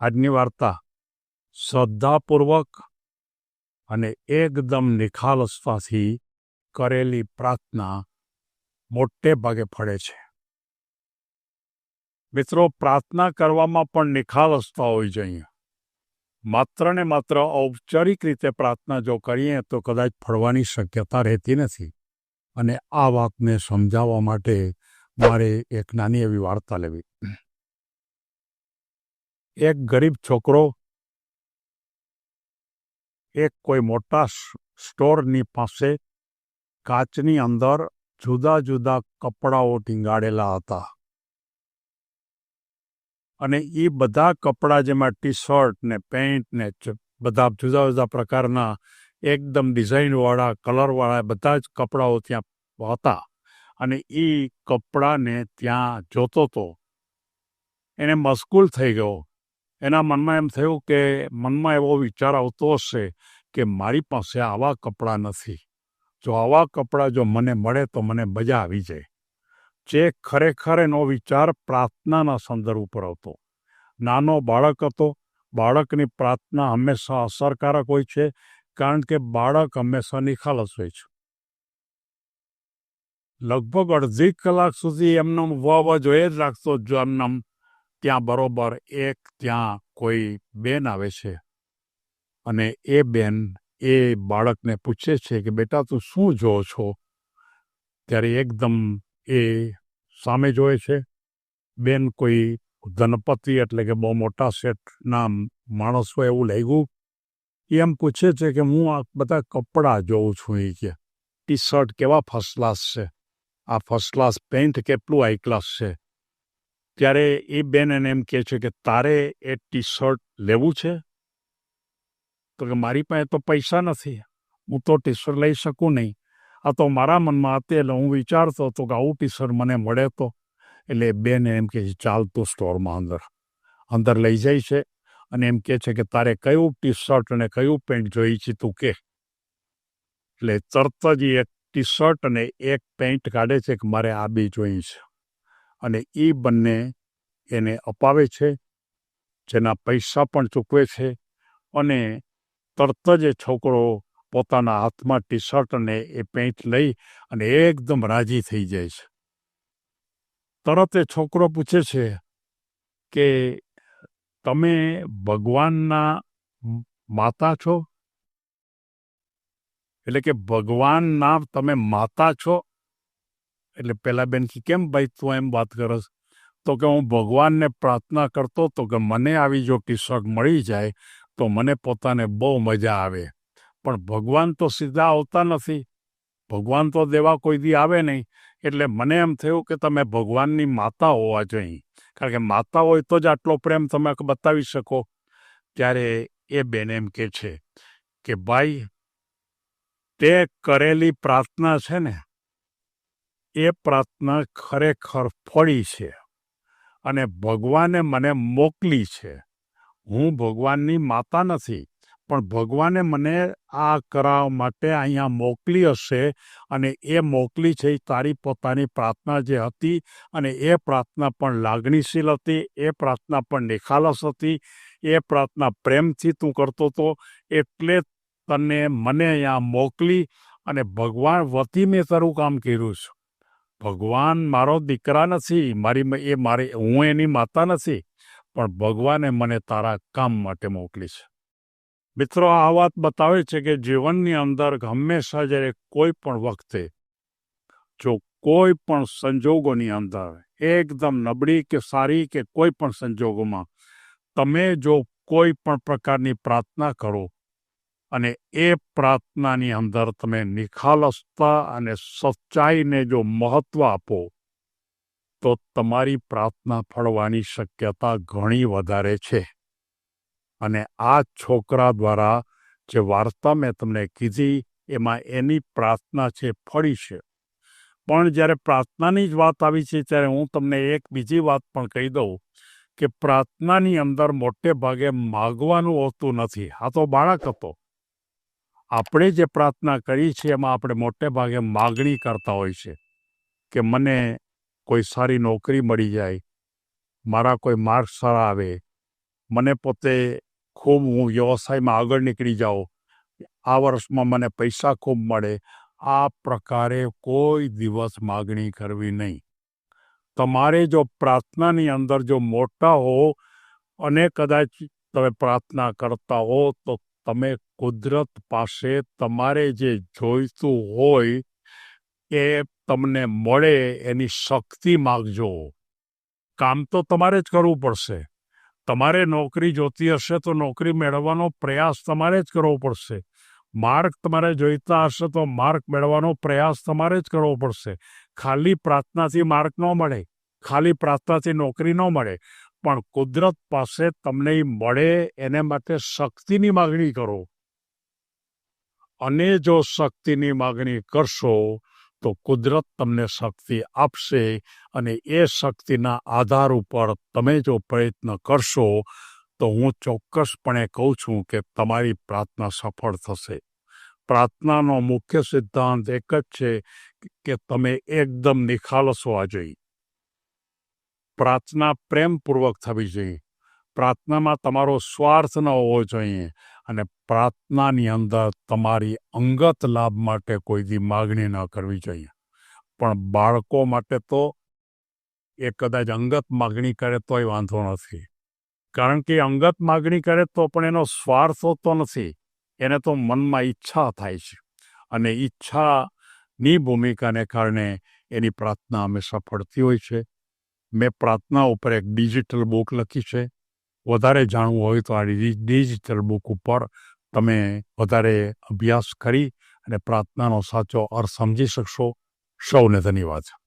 આજની વાર્તા શ્રદ્ધાપૂર્વક અને એકદમ નિખાલસતાથી કરેલી પ્રાર્થના મોટે ભાગે ફળે છે. મિત્રો, પ્રાર્થના કરવામાં પણ નિખાલસતા હોવી જોઈએ માત્ર ને માત્ર ઔપચારિક રીતે પ્રાર્થના જો કરીએ તો કદાચ ફળવાની શક્યતા રહેતી નથી. અને આ વાતને સમજાવવા માટે મારે એક નાની એવી વાર્તા લેવી. એક ગરીબ છોકરો એક કોઈ મોટા સ્ટોરની પાસે કાચની અંદર જુદા જુદા કપડાઓ ટીંગાડેલા હતા. અને એ બધા કપડાં જેમાં ટી શર્ટ ને પેન્ટ ને બધા જુદા જુદા પ્રકારના એકદમ ડિઝાઇનવાળા, કલરવાળા બધા જ કપડાઓ ત્યાં હતા. અને એ કપડાને ત્યાં જોતો તો એને મશગુલ થઈ ગયો. એના મનમાં એમ થયું કે મનમાં એવો વિચાર આવતો હશે કે મારી પાસે આવા કપડાં નથી. જો આવા કપડાં જો મને મળે તો મને મજા આવી જાય. જે ખરેખર એનો વિચાર પ્રાર્થનાના સંદર્ભ ઉપર હતો નાનો બાળક હતો. બાળકની પ્રાર્થના હંમેશા અસરકારક હોય છે, કારણ કે બાળક હંમેશા નિખાલસ હોય છે. લગભગ અડધી કલાક સુધી એમનો વવ જોઈએ જ રાખતો જો એમનામ ત્યાં બરોબર એક ત્યાં કોઈ બેન આવે છે. અને એ બેન એ બાળકને પૂછે છે કે, બેટા, તું શું જો છો? ત્યારે એકદમ એ સામે જોવે છે. બેન કોઈ ધનપતિ એટલે કે બહુ મોટા સેટના માણસ હોય એવું લાગ્યું. એમ પૂછે છે કે, હું આ બધા કપડાં જોઉં છું એ કે ટી શર્ટ કેવા ફર્સ્ટ ક્લાસ છે? આ ફર્સ્ટ ક્લાસ પેન્ટ કેટલું હાઈ ક્લાસ છે? ત્યારે એ બેન એને એમ કહે છે કે, તારે એ ટી શર્ટ લેવું છે? તો કે, મારી પાસે તો પૈસા નથી. હું તો ટી શર્ટ લઈ શકું નહીં. આ તો મારા મનમાં હતી એટલે હું વિચારતો હતો કે આવું ટી શર્ટ મને મળે તો. એટલે બેન એમ કહે છે, ચાલ તું સ્ટોરમાં અંદર. અંદર લઈ જાય છે અને એમ કહે છે કે, તારે કયું ટી શર્ટ અને કયું પેન્ટ જોઈ છે તું કે? એટલે તરત જ એક ટી શર્ટ અને એક પેન્ટ કાઢે છે કે, મારે આ બી જોઈ છે. અને એ બંને એને અપાવે છે, જેના પૈસા પણ ચૂકવે છે અને તરત જ એ છોકરો પોતાના હાથમાં ટી શર્ટ અને એ પેન્ટ લઈ અને એકદમ રાજી થઈ જાય છે. તરત એ છોકરો પૂછે છે કે, તમે ભગવાનના માતા છો? એટલે કે ભગવાનના તમે માતા છો? એટલે પેલા બેન કે કેમ ભાઈ તું એમ વાત કરસ? તો કે હું ભગવાનને પ્રાર્થના કરતો તો કે મને આવી જો કિસ્સક મળી જાય, તો મને પોતાને બહુ મજા આવે. પણ ભગવાન તો સીધા આવતા નથી. ભગવાન તો દેવા કોઈ દી આવે નહીં. એટલે મને એમ થયું કે તમે ભગવાનની માતા હોવા જોઈએ. કારણ કે માતા હોય તો જ આટલો પ્રેમ તમે બતાવી શકો. ત્યારે એ બેન એમ કે છે કે, ભાઈ, તે કરેલી પ્રાર્થના છે ને, એ પ્રાર્થના ખરેખર ફળી છે. અને ભગવાને મને મોકલી છે. હું ભગવાનની માતા નથી, પણ ભગવાને મને આ કરાવવા માટે અહીંયા મોકલી હશે અને એ મોકલી છે તારી પોતાની પ્રાર્થના જે હતી અને એ પ્રાર્થના પણ લાગણીશીલ હતી, એ પ્રાર્થના પણ નિખાલસ હતી, એ પ્રાર્થના પ્રેમથી તું કરતો હતો, એટલે તને મને અહીંયા મોકલી અને ભગવાન વતી મેં તારું કામ કર્યું છે. ભગવાન મારો દીકરા નથી, મારી એ મારી, હું એની માતા નથી, પણ ભગવાને મને તારા કામ માટે મોકલી છે. મિત્રો, આ વાત બતાવે છે કે જીવનની અંદર હંમેશા જ્યારે કોઈ પણ વખતે, જો કોઈ પણ સંજોગોની અંદર, એકદમ નબળી કે સારી કે કોઈ પણ સંજોગોમાં, તમે જો કોઈ પણ પ્રકારની પ્રાર્થના કરો અને એ પ્રાર્થનાની અંદર તમે નિખાલસતા અને સચ્ચાઈને જો મહત્વ આપો, તો તમારી પ્રાર્થના ફળવાની શક્યતા ઘણી વધારે છે. અને આ છોકરા દ્વારા જે વાર્તા મેં તમને કીધી, એમાં એની પ્રાર્થના છે ફળી છે. પણ જ્યારે પ્રાર્થનાની જ વાત આવી છે, ત્યારે હું તમને એક બીજી વાત પણ કહી દઉં કે પ્રાર્થનાની અંદર મોટે ભાગે માગવાનું હોતું નથી. આ તો બાળક હતો. આપણે જે પ્રાર્થના કરી છે, એમાં આપણે મોટે ભાગે માગણી કરતા હોય છે કે મને કોઈ સારી નોકરી મળી જાય, મારા કોઈ માર્ક સારા આવે, મને પોતે ખૂબ હું વ્યવસાયમાં આગળ નીકળી જાઉં, આ વર્ષમાં મને પૈસા ખૂબ મળે, આ પ્રકારે કોઈ દિવસ માગણી કરવી નહીં. તમારે જો પ્રાર્થનાની અંદર જો મોટા હો અને કદાચ તમે પ્રાર્થના કરતા હો તો તમે કુદરત પાસે તમારે જે જોઈતું હોય એ તમને મળે, એની શક્તિ માગજો. કામ તો તમારે જ કરવું પડશે. તમારે નોકરી જોતી હશે તો નોકરી મેળવવાનો પ્રયાસ તમારે જ કરવો પડશે. માર્ક તમારે જોઈતા હશે તો માર્ક મેળવવાનો પ્રયાસ તમારે જ કરવો પડશે. ખાલી પ્રાર્થનાથી માર્ક ન મળે. ખાલી પ્રાર્થનાથી નોકરી ન મળે. પણ કુદરત પાસે તમને મળે એને માટે શક્તિની માગણી કરો. અને જો શક્તિની માગણી કરશો, તો કુદરત તમને શક્તિ આપશે અને એ શક્તિના આધાર ઉપર તમે જો પ્રયત્ન કરશો, તો હું ચોક્કસપણે કહું છું કે તમારી પ્રાર્થના સફળ થશે. પ્રાર્થનાનો મુખ્ય સિદ્ધાંત એક જ છે કે તમે એકદમ નિખાલસ હોવા જોઈએ પ્રાર્થના પ્રેમપૂર્વક થવી જોઈએ. પ્રાર્થનામાં તમારો સ્વાર્થ ન હોવો જોઈએ અને પ્રાર્થનાની અંદર તમારી અંગત લાભ માટે કોઈ દી માગણી ન કરવી જોઈએ. પણ બાળકો માટે તો એ કદાચ અંગત માગણી કરે તોય વાંધો નથી. કારણ કે અંગત માગણી કરે તો પણ એનો સ્વાર્થ હોતો નથી. એને તો મનમાં ઈચ્છા થાય છે. અને ઈચ્છાની ભૂમિકાને કારણે એની પ્રાર્થના હંમેશા પડતી હોય છે. મેં પ્રાર્થના ઉપર એક ડિજિટલ બુક લખી છે. વધારે જાણવું હોય તો આ ડિજિટલ બુક ઉપર તમે વધારે અભ્યાસ કરી અને પ્રાર્થનાનો સાચો અર્થ સમજી શકશો. સૌને ધન્યવાદ.